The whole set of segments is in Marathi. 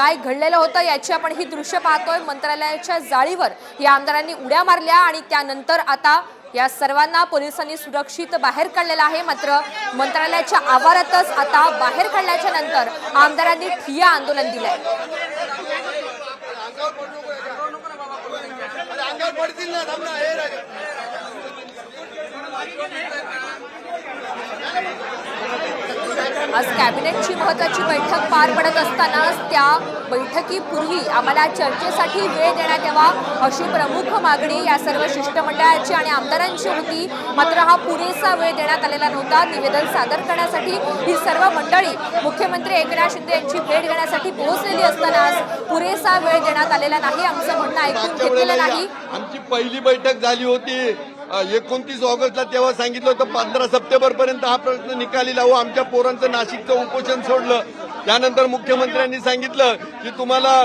काय घडलेलं होतं याची आपण ही दृश्य पाहतोय. मंत्रालयाच्या जाळीवर या आमदारांनी उड्या मारल्या आणि त्यानंतर आता या सर्वांना पोलिसांनी सुरक्षित बाहेर काढलेलं आहे. मात्र मंत्रालयाच्या आवारातच आता बाहेर काढल्याच्या नंतर आमदारांनी ठिया आंदोलन दिलंय. पडतील आज कॅबिनेटची महत्वाची बैठक पार पडत असतानाच त्या बैठकीपूर्वी आम्हाला चर्चेसाठी वेळ देण्यात यावा अशी प्रमुख मागणी या सर्व शिष्टमंडळाची आणि आमदारांची होती. मात्र हा पुरेसा वेळ देण्यात आलेला नव्हता. निवेदन सादर करण्यासाठी ही सर्व मंडळी मुख्यमंत्री एकनाथ शिंदे यांची भेट घेण्यासाठी पोहोचलेली असतानाच पुरेसा वेळ देण्यात आलेला नाही. आमचं म्हणणं ऐकून घेतलेलं नाही. आमची पहिली बैठक झाली होती. एकोणतीस ऑगस्टला तेव्हा सांगितलं होतं पंधरा सप्टेंबर पर्यंत हा प्रश्न निकाली लावू हो, आमच्या पोरांचं नाशिकचं उपोषण सोडलं. त्यानंतर मुख्यमंत्र्यांनी सांगितलं की तुम्हाला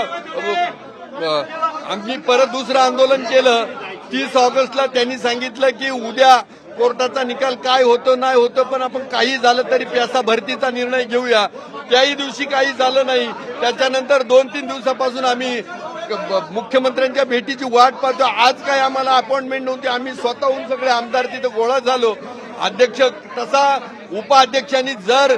आम्ही परत दुसरं आंदोलन केलं. तीस ऑगस्टला त्यांनी सांगितलं की उद्या कोर्टाचा निकाल काय होतं नाही होतं पण आपण काही झालं तरी प्यासा भरतीचा निर्णय घेऊया. त्याही दिवशी काही झालं नाही. त्याच्यानंतर दोन तीन दिवसापासून आम्ही मुख्यमंत्र्यांच्या भेटीची वाट पाहतो. आज काय आम्हाला अपॉइंटमेंट नव्हती. आम्ही स्वतःहून सगळे आमदार तिथे गोळा झालो. अध्यक्ष तसा उपाध्यक्षांनी जर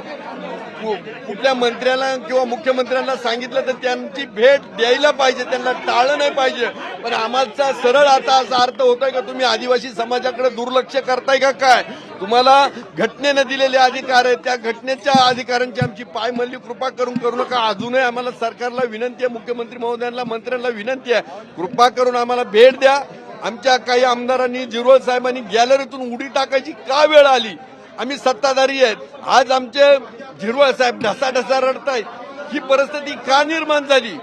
कु- कुठल्या मंत्र्याला किंवा मुख्यमंत्र्यांना सांगितलं तर त्यांची भेट द्यायला पाहिजे. त्यांना टाळलं नाही पाहिजे. पण आम्हाला सरळ आता असा अर्थ होतोय का तुम्ही आदिवासी समाजाकडे दुर्लक्ष करताय का काय? तुम्हाला घटनेनं दिलेले अधिकार आहेत. त्या घटनेच्या अधिकारांची आमची पायमल्ली कृपा करून करू नका. अजूनही आम्हाला सरकारला विनंती आहे मुख्यमंत्री महोदयांना मंत्र्यांना विनंती आहे. कृपा करून आम्हाला भेट द्या. आमच्या काही आमदारांनी जिरवळ साहेबांनी गॅलरीतून उडी टाकायची का वेळ आली? आम्ही सत्ताधारी आहेत. आज आमचे झिरवळ साहेब ढसा ढसा रडतायत. ही परिस्थिती का निर्माण झाली?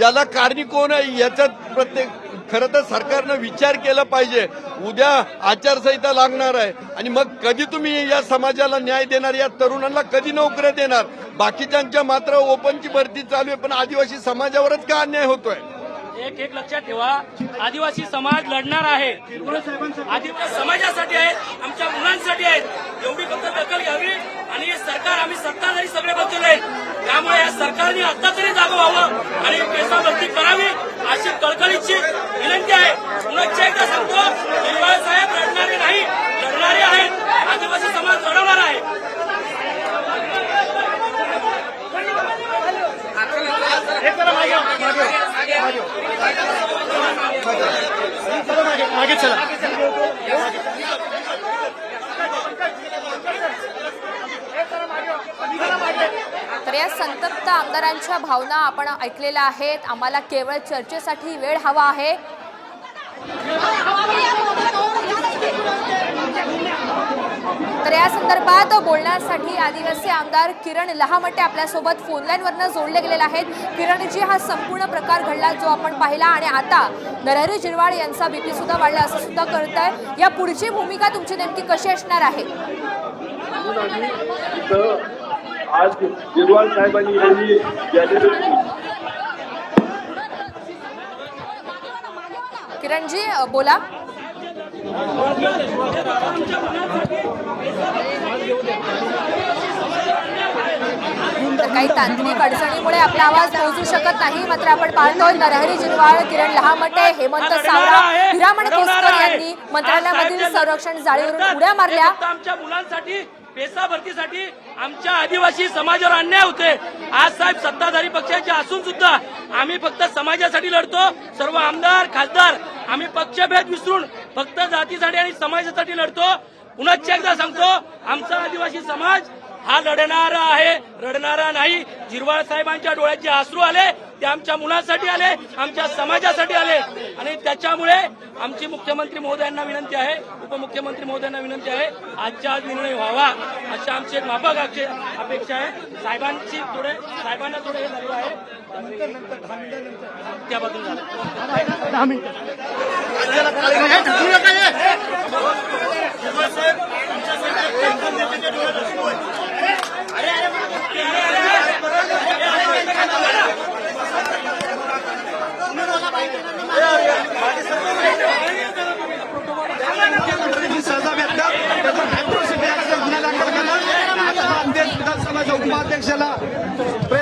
याला कारणी कोण आहे? याच्यात प्रत्येक खरं तर सरकारनं विचार केला पाहिजे. उद्या आचारसंहिता लागणार आहे. आणि मग कधी तुम्ही या समाजाला न्याय देणार या तरुणांना कधी नोकऱ्या देणार? बाकीच्यांच्या मात्र ओपनची भरती चालू आहे पण आदिवासी समाजावरच का अन्याय होतोय? एक एक लक्षात ठेवा. आदिवासी समाज लढणार आहे. आदिवासी समाजासाठी आहे आमच्या मुलांसाठी आहेत. एवढी फक्त दखल घ्यावी आणि हे सरकार आम्ही सत्ताधारी सगळे बसलेले आहेत त्यामुळे या सरकारने आता तरी जागं व्हावं आणि पेसा भरती करावी. कळकळीची विनंती आहे पुन्हा एकदा सांगतो साहेब लढणारे नाही लढणारे आहेत आदिवासी समाज लढवणार आहे मागे चला तर या संतप्त आमदारांच्या भावना आपण ऐकलेल्या आहेत. आम्हाला केवळ चर्चेसाठी वेळ हवा आहे. तर या संदर्भात बोलण्यासाठी आदिवासी आमदार किरण लहामटे आपल्यासोबत फोनलाईनवरनं जोडले गेलेले आहेत. किरणजी हा संपूर्ण प्रकार घडला जो आपण पाहिला आणि आता नरहरी जिरवाळ यांचा बीपी सुद्धा वाढला असं सुद्धा कळत आहे या पुढची भूमिका तुमची नेमकी कशी असणार आहे? आज गिरवाल साहेबांनी यांनी गॅलरी किरणजी अ, बोला. तर काही तांत्रिक अडचणीमुळे आपला आवाज पोहोचू शकत नाही. मात्र आपण पाहतोय नरहरी जिरवाळ किरण लहामटे हेमंत सावरा हिरामण केसकर यांनी मंत्रालयामधील संरक्षण जाळीवरून उड्या मारल्या. आमच्या मुलांसाठी पेसा भरतीसाठी आमच्या आदिवासी समाजावर अन्याय होते आज साहेब सत्ताधारी पक्षाचे असून सुद्धा आम्ही फक्त समाजासाठी लढतो. सर्व आमदार खासदार आम्ही पक्षभेद विसरून फक्त जातीसाठी आणि समाजासाठी लढतो. पुन्हा एकदा सांगतो आमचा आदिवासी समाज हा लढणारा आहे. रडणारा नाही. जिरवाळ साहेबांच्या डोळ्यात जे अश्रू आले ते आमच्या मुलांसाठी आले आमच्या समाजासाठी आले. आणि त्याच्यामुळे आमची मुख्यमंत्री महोदयांना विनंती आहे उपमुख्यमंत्री महोदयांना विनंती आहे आजच्या आज निर्णय व्हावा अशी आमची एक माफक अपेक्षा आहे. साहेबांची थोडे साहेबांना थोडे हे झालेलं आहे. त्याबद्दल झालं.